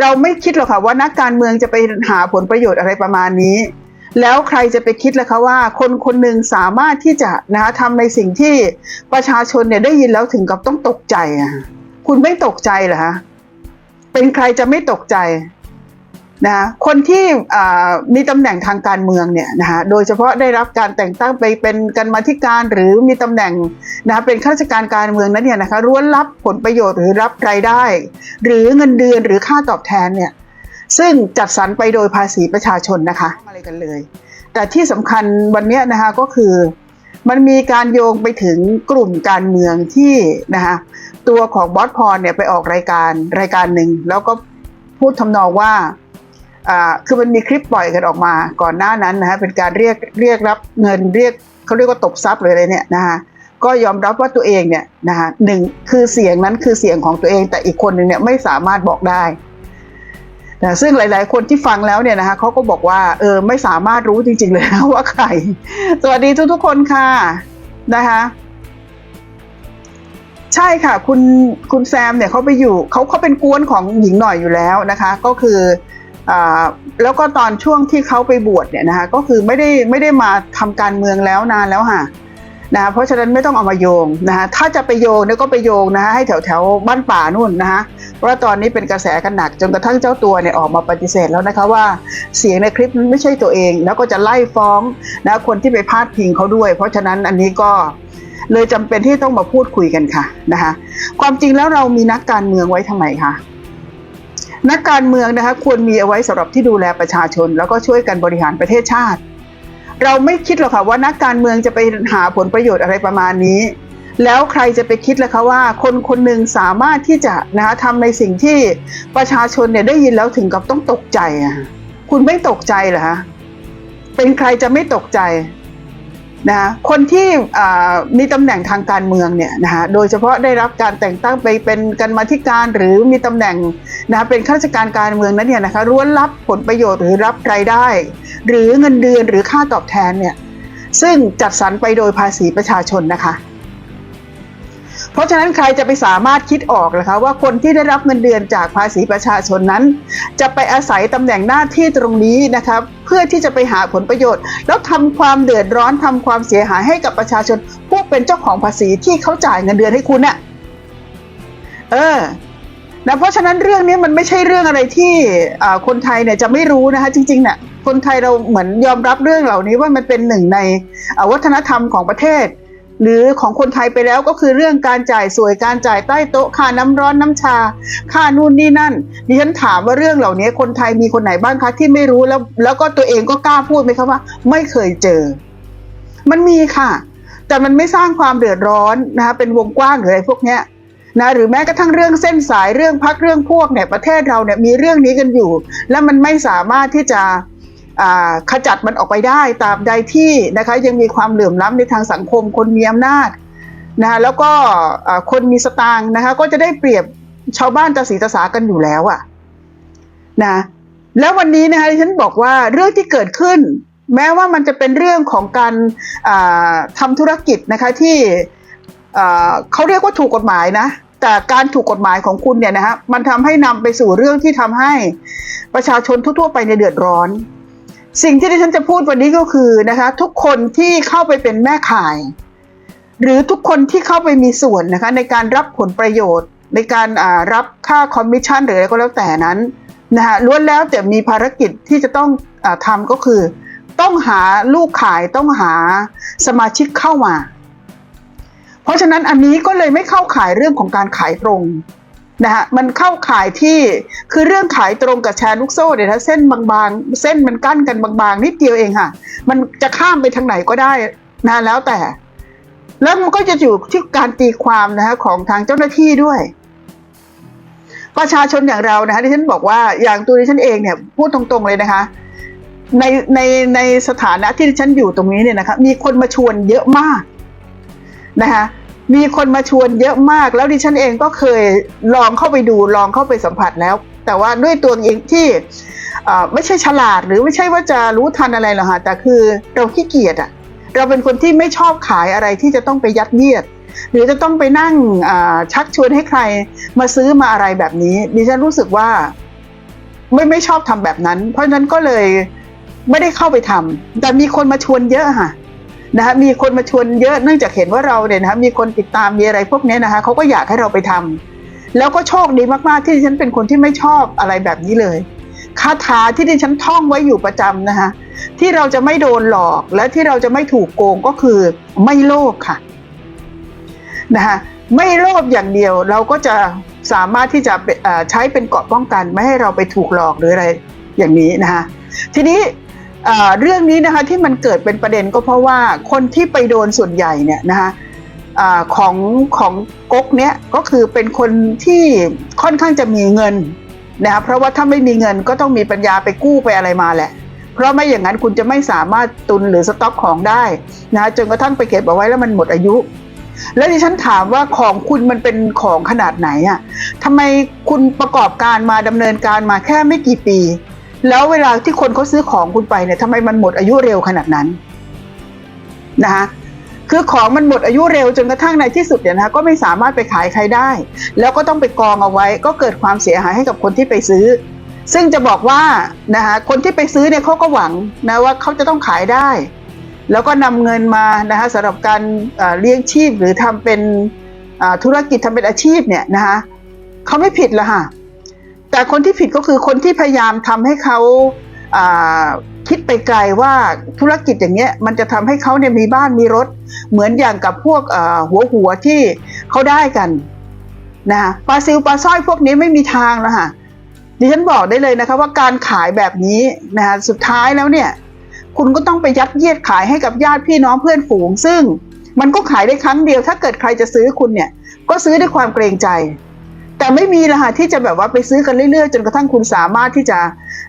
เราไม่คิดหรอกค่ะว่านักการเมืองจะไปหาผลประโยชน์อะไรประมาณนี้ แล้วใครจะไปคิดล่ะคะว่าคนคนหนึ่งสามารถที่จะนะคะทำในสิ่งที่ประชาชนเนี่ยได้ยินแล้วถึงกับต้องตกใจอะคุณไม่ตกใจเหรอคะเป็นใครจะไม่ตกใจ นะคนที่มีตำแหน่งทางการเมืองเนี่ยนะคะโดยเฉพาะได้รับการแต่งตั้งไปเป็นกรรมธิการหรือมีตำแหน่งนะคะเป็นข้าราชการการเมืองนั้นเนี่ยนะคะล้วนรับผลประโยชน์หรือรับรายได้ หรือเงินเดือนหรือค่าตอบแทนเนี่ยซึ่งจัดสรรไปโดยภาษีประชาชนนะคะอะไรกันเลย แต่ที่สำคัญวันนี้นะคะก็คือมันมีการโยงไปถึงกลุ่มการเมืองที่นะคะตัวของบอสพรเนี่ยไปออกรายการรายการหนึ่งแล้วก็พูดทำนองว่า คือมันมีคลิปปล่อยกันออกมาก่อนหน้านั้นนะคะเป็นการเรียกเรียกรับเงินเรียกเขาเรียกว่าตบทรัพย์เลยอะไรเนี่ยนะคะก็ยอมรับว่าตัวเองเนี่ยนะคะหนึ่งคือเสียงนั้นคือเสียงของตัวเอง แต่อีกคนหนึ่งเนี่ยไม่สามารถบอกได้นะซึ่งหลาย ๆ คนที่ฟังแล้วเนี่ยนะคะเขาก็บอกว่าเออไม่สามารถรู้จริง ๆ เลยนะว่าใคร สวัสดีทุก ๆ คนค่ะนะคะใช่ค่ะ คุณคุณแซมเนี่ยเขาไปอยู่เขาเขาเป็นกวนของหญิงหน่อยอยู่แล้วนะคะ ก็คือ แล้วก็ตอนช่วงที่เขาไปบวชเนี่ยนะคะก็คือไม่ได้ไม่ได้มาทำการเมืองแล้วนานแล้วค่ะนะะเพราะฉะนั้นไม่ต้องเอามาโยงนะคะถ้าจะไปโยงเนี่ยก็ไปโยงนะคะให้แถวแถวบ้านป่านู่นนะคะเพราะว่าตอนนี้เป็นกระแสกันหนักจนกระทั่งเจ้าตัวเนี่ยออกมาปฏิเสธแล้วนะคะว่าเสียงในคลิปนั้นไม่ใช่ตัวเอง แล้วก็จะไล่ฟ้องนะคนที่ไปพาดพิงเขาด้วย เพราะฉะนั้นอันนี้ก็เลยจำเป็นที่ต้องมาพูดคุยกันค่ะนะคะความจริงแล้วเรามีนักการเมืองไว้ทำไมคะ นักการเมืองนะคะควรมีเอาไว้สำหรับที่ดูแลประชาชน แล้วก็ช่วยกันบริหารประเทศชาติ เราไม่คิดหรอกค่ะว่านักการเมืองจะไปหาผลประโยชน์อะไรประมาณนี้ แล้วใครจะไปคิดล่ะคะว่า คนคนหนึ่งสามารถที่จะนะคะทำในสิ่งที่ประชาชนเนี่ยได้ยินแล้วถึงกับต้องตกใจอะคุณไม่ตกใจเหรอคะเป็นใครจะไม่ตกใจ นะคะคนที่มีตำแหน่งทางการเมืองเนี่ยนะคะโดยเฉพาะได้รับการแต่งตั้งไปเป็นกรรมธิการหรือมีตำแหน่งนะคะเป็นข้าราชการการเมืองนั้นเนี่ยนะคะล้วนรับผลประโยชน์หรือรับรายได้ หรือเงินเดือนหรือค่าตอบแทนเนี่ยซึ่งจัดสรรไปโดยภาษีประชาชนนะคะ เพราะฉะนั้นใครจะไปสามารถคิดออกนะคะว่าคนที่ได้รับเงินเดือนจากภาษีประชาชนนั้น จะไปอาศัยตำแหน่งหน้าที่ตรงนี้นะครับ เพื่อที่จะไปหาผลประโยชน์ แล้วทำความเดือดร้อนทำความเสียหายให้กับประชาชน ผู้เป็นเจ้าของภาษีที่เขาจ่ายเงินเดือนให้คุณน่ะเออนะเพราะฉะนั้นเรื่องนี้มันไม่ใช่เรื่องอะไรที่คนไทยเนี่ยจะไม่รู้นะคะจริงๆเนี่ยคนไทยเราเหมือนยอมรับเรื่องเหล่านี้ว่ามันเป็นหนึ่งในวัฒนธรรมของประเทศ หรือของคนไทยไปแล้วก็คือเรื่องการจ่ายสวยการจ่ายใต้โต๊ะค่าน้ำร้อนน้ำชา ค่านู่นนี่นั่นดิฉันถามว่าเรื่องเหล่านี้คนไทยมีคนไหนบ้างคะที่ไม่รู้แล้วแล้วก็ตัวเองก็กล้าพูดไหมคะว่า ไม่เคยเจอ มันมีค่ะ แต่มันไม่สร้างความเดือดร้อนนะคะเป็นวงกว้างหรืออะไรพวกเนี้ยนะหรือแม้กระทั่งเรื่องเส้นสายเรื่องพักเรื่องพวกเนี่ยประเทศเราเนี่ยมีเรื่องนี้กันอยู่ แล้วมันไม่สามารถที่จะ ขจัดมันออกไปได้ตราบใดที่นะคะยังมีความเหลื่อมล้ำในทางสังคม คนมีอำนาจนะคะแล้วก็คนมีสตางค์นะคะก็จะได้เปรียบชาวบ้านตาสีตาสากันอยู่แล้วอะนะแล้ววันนี้นะคะฉันบอกว่าเรื่องที่เกิดขึ้น แม้ว่ามันจะเป็นเรื่องของการอ่าทำธุรกิจนะคะที่เขาเรียกว่าถูกกฎหมายนะแต่การถูกกฎหมายของคุณเนี่ยนะฮะมันทำให้นำไปสู่เรื่องที่ทำให้ประชาชนทั่วๆไปในเดือดร้อน สิ่งที่ดิฉันจะพูดวันนี้ก็คือนะคะทุกคนที่เข้าไปเป็นแม่ขาย หรือทุกคนที่เข้าไปมีส่วนนะคะในการรับผลประโยชน์ ในการรับค่าคอมมิชชั่นหรืออะไรก็แล้วแต่นั้นนะคะล้วนแล้วแต่มีภารกิจที่จะต้องอทำก็คือ ต้องหาลูกขายต้องหาสมาชิกเข้ามา เพราะฉะนั้นอันนี้ก็เลยไม่เข้าข่ายเรื่องของการขายตรง นะฮะมันเข้าขายที่คือเรื่องขายตรงกับแชร์ลูกโซ่เนี่ยนะเส้นบางๆ เส้นมันกั้นกันบางๆ นิดเดียวเองค่ะ มันจะข้ามไปทางไหนก็ได้นะแล้วแต่ แล้วมันก็จะอยู่ที่การตีความนะฮะของทางเจ้าหน้าที่ด้วย ประชาชนอย่างเรานะคะที่ฉันบอกว่าอย่างตัวดิฉันเองเนี่ยพูดตรงๆเลยนะคะ ในในในสถานะที่ดิฉันอยู่ตรงนี้เนี่ยนะคะมีคนมาชวนเยอะมากนะคะ มีคนมาชวนเยอะมาก แล้วดิฉันเองก็เคยลองเข้าไปดูลองเข้าไปสัมผัสแล้ว แต่ว่าด้วยตัวเองที่ไม่ใช่ฉลาดหรือไม่ใช่ว่าจะรู้ทันอะไรหรอกค่ะแต่คือเราขี้เกียจอะเราเป็นคนที่ไม่ชอบขายอะไรที่จะต้องไปยัดเยียด หรือจะต้องไปนั่งชักชวนให้ใครมาซื้อมาอะไรแบบนี้ ดิฉันรู้สึกว่าไม่ไม่ชอบทำแบบนั้น เพราะฉะนั้นก็เลยไม่ได้เข้าไปทำแต่มีคนมาชวนเยอะค่ะ นะคะมีคนมาชวนเยอะเนื่องจากเห็นว่าเราเนี่ยนะคะมีคนติดตามมีอะไรพวกนี้นะคะเขาก็อยากให้เราไปทำแล้วก็โชคดีมากๆที่ฉันเป็นคนที่ไม่ชอบอะไรแบบนี้เลยคาถาที่ดิฉันท่องไว้อยู่ประจำนะคะที่เราจะไม่โดนหลอกและที่เราจะไม่ถูกโกงก็คือไม่โลภค่ะนะคะไม่โลภอย่างเดียวเราก็จะสามารถที่จะใช้เป็นเกราะป้องกัน ไม่ให้เราไปถูกหลอกหรืออะไรอย่างนี้นะคะทีนี้ เรื่องนี้นะคะที่มันเกิดเป็นประเด็นก็เพราะว่าคนที่ไปโดนส่วนใหญ่เนี่ยนะคะอของของก๊กเนี้ยก็คือเป็นคนที่ค่อนข้างจะมีเงินนะคะเพราะว่าถ้าไม่มีเงินก็ต้องมีปัญญาไปกู้ไปอะไรมาแหละ เพราะไม่อย่างนั้นคุณจะไม่สามารถตุนหรือสต็อกของได้นะจนกระทั่งไปเก็บเอาไว้แล้วมันหมดอายุ แล้วดิฉันถามว่าของคุณมันเป็นของขนาดไหนอะทำไมคุณประกอบการมาดำเนินการมาแค่ไม่กี่ปี แล้วเวลาที่คนเขาซื้อของคุณไปเนี่ยทำไมมันหมดอายุเร็วขนาดนั้นนะคะคือของมันหมดอายุเร็วจนกระทั่งในที่สุดเนี่ยนะคะก็ไม่สามารถไปขายใครได้ แล้วก็ต้องไปกองเอาไว้ ก็เกิดความเสียหายให้กับคนที่ไปซื้อ ซึ่งจะบอกว่านะคะคนที่ไปซื้อเนี่ยเขาก็หวังนะว่าเขาจะต้องขายได้ แล้วก็นำเงินมานะคะสำหรับการเลี้ยงชีพหรือทำเป็นธุรกิจทำเป็นอาชีพเนี่ยนะคะเขาไม่ผิดละค่ะ แต่คนที่ผิดก็คือคนที่พยายามทำให้เขาคิดไปไกลว่าธุรกิจอย่างเงี้ยมันจะทำให้เขาเนี่ยมีบ้านมีรถ เหมือนอย่างกับพวกหัวหัวที่เขาได้กันนะคะปลาซิลปลาสร้อยพวกนี้ไม่มีทางแล้วค่ะดิฉันบอกได้เลยนะคะว่าการขายแบบนี้นะคะสุดท้ายแล้วเนี่ย คุณก็ต้องไปยัดเยียดขายให้กับญาติพี่น้องเพื่อนฝูง ซึ่งมันก็ขายได้ครั้งเดียว ถ้าเกิดใครจะซื้อคุณเนี่ย ก็ซื้อด้วยความเกรงใจ แต่ไม่มีละค่ะที่จะแบบว่าไปซื้อกันเรื่อยๆ จนกระทั่งคุณสามารถที่จะ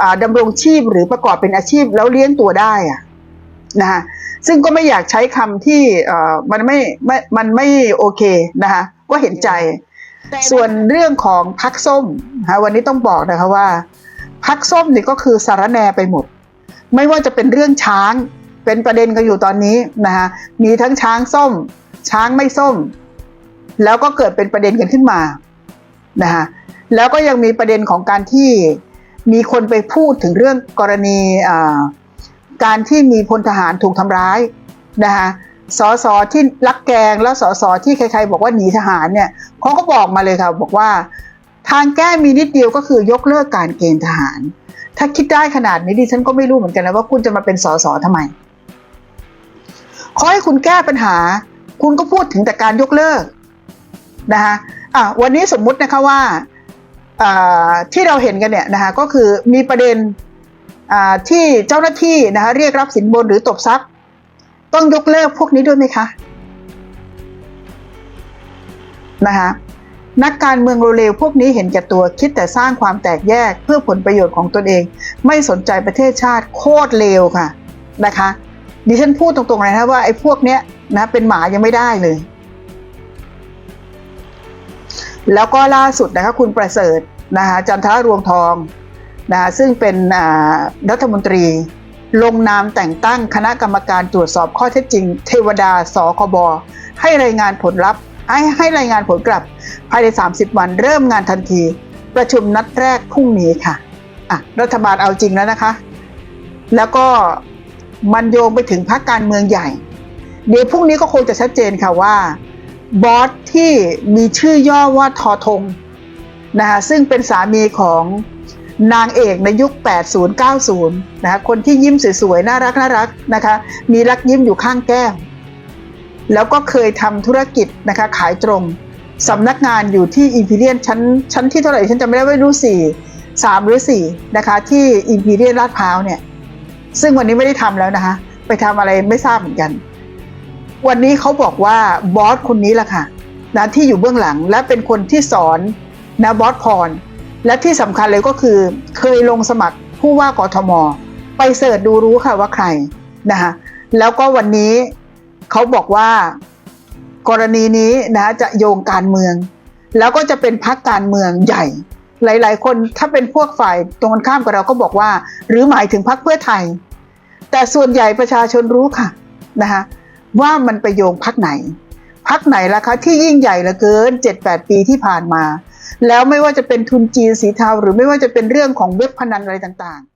อ่าดำรงชีพหรือประกอบเป็นอาชีพแล้วเลี้ยงตัวได้อะนะคะซึ่งก็ไม่อยากใช้คำที่เอ่อมันไม่ไม่มันไม่โอเคนะคะก็เห็นใจ ส่วนเรื่องของพักส้มนะคะวันนี้ต้องบอกนะคะว่า พักส้มนี่ก็คือสารแหนไปหมด ไม่ว่าจะเป็นเรื่องช้างเป็นประเด็นกันอยู่ตอนนี้นะคะมีทั้งช้างส้ม ช้างไม่ส้ม แล้วก็เกิดเป็นประเด็นกันขึ้นมา นะคะแล้วก็ยังมีประเด็นของการที่มีคนไปพูดถึงเรื่องกรณีการที่มีพลทหารถูกทำร้ายนะคะสอสอที่รักแกงแล้วสอสอที่ใครๆบอกว่าหนีทหารเนี่ยเขาก็บอกมาเลยค่ะบอกว่า ทางแก้มีนิดเดียวก็คือยกเลิกการเกณฑ์ทหาร ถ้าคิดได้ขนาดนี้ดิฉันก็ไม่รู้เหมือนกันนะว่าคุณจะมาเป็นสสทำไมขอให้คุณแก้ปัญหา คุณก็พูดถึงแต่การยกเลิกนะคะ อะวันนี้สมมุตินะคะว่าที่เราเห็นกันเนี่ยนะคะก็คือมีประเด็นที่เจ้าหน้าที่นะคะเรียกรับสินบนหรือตบทรัพย์ ต้องยกเลิกพวกนี้ด้วยไหมคะนะคะนักการเมืองเร็วพวกนี้เห็นแก่ตัวคิดแต่สร้างความแตกแยกเพื่อผลประโยชน์ของตนเอง ไม่สนใจประเทศชาติโคตรเลวค่ะนะคะดิฉันพูดตรงๆเลยนะว่าไอ้พวกเนี้ยนะเป็นหมายังไม่ได้เลย แล้วก็ล่าสุดนะคะคุณประเสริฐนะคะจันทรรวงทองนะคะซึ่งเป็นรัฐมนตรี ลงนามแต่งตั้งคณะกรรมการตรวจสอบข้อเท็จจริง เทวดาสคบให้รายงานผลลัพธ์ให้ให้รายงานผลกลับภายใน 30 วันเริ่มงานทันที ประชุมนัดแรกพรุ่งนี้ค่ะอะ รัฐบาลเอาจริงแล้วนะคะ แล้วก็มันโยงไปถึงพรรคการเมืองใหญ่ เดี๋ยวพรุ่งนี้ก็คงจะชัดเจนค่ะว่า บอสที่มีชื่อย่อว่าทอทงนะคะซึ่งเป็นสามีของนางเอกในยุค 80-90 นะคะคนที่ยิ้มสวยๆ น่ารักน่ารักนะคะ มีรักยิ้มอยู่ข้างแก้ม แล้วก็เคยทำธุรกิจนะคะขายตรงสำนักงานอยู่ที่อิมพีเรียนชั้นชั้นที่เท่าไหร่ฉันจำไม่ได้ว่ารู้สี่สามหรือสี่นะคะที่อิมพีเรียนลาดพร้าวเนี่ย ซึ่งวันนี้ไม่ได้ทำแล้วนะคะ ไปทำอะไรไม่ทราบเหมือนกัน วันนี้เขาบอกว่าบอสคนนี้แหละค่ะนะที่อยู่เบื้องหลังและเป็นคนที่สอนนะบอสพร และที่สำคัญเลยก็คือ เคยลงสมัครผู้ว่ากทม ไปเสิร์ชดูรู้ค่ะว่าใครนะคะแล้วก็วันนี้เขาบอกว่า กรณีนี้นะจะโยงการเมือง แล้วก็จะเป็นพักการเมืองใหญ่ หลาย ๆ คนถ้าเป็นพวกฝ่ายตรงกันข้ามกับเราก็บอกว่า หรือหมายถึงพักเพื่อไทย แต่ส่วนใหญ่ประชาชนรู้ค่ะนะคะ ว่ามันไปโยงพักไหน พักไหนล่ะคะ ที่ยิ่งใหญ่เหลือเกิน 7-8 ปีที่ผ่านมา แล้วไม่ว่าจะเป็นทุนจีนสีเทาหรือไม่ว่าจะเป็นเรื่องของเว็บพนันอะไรต่างๆ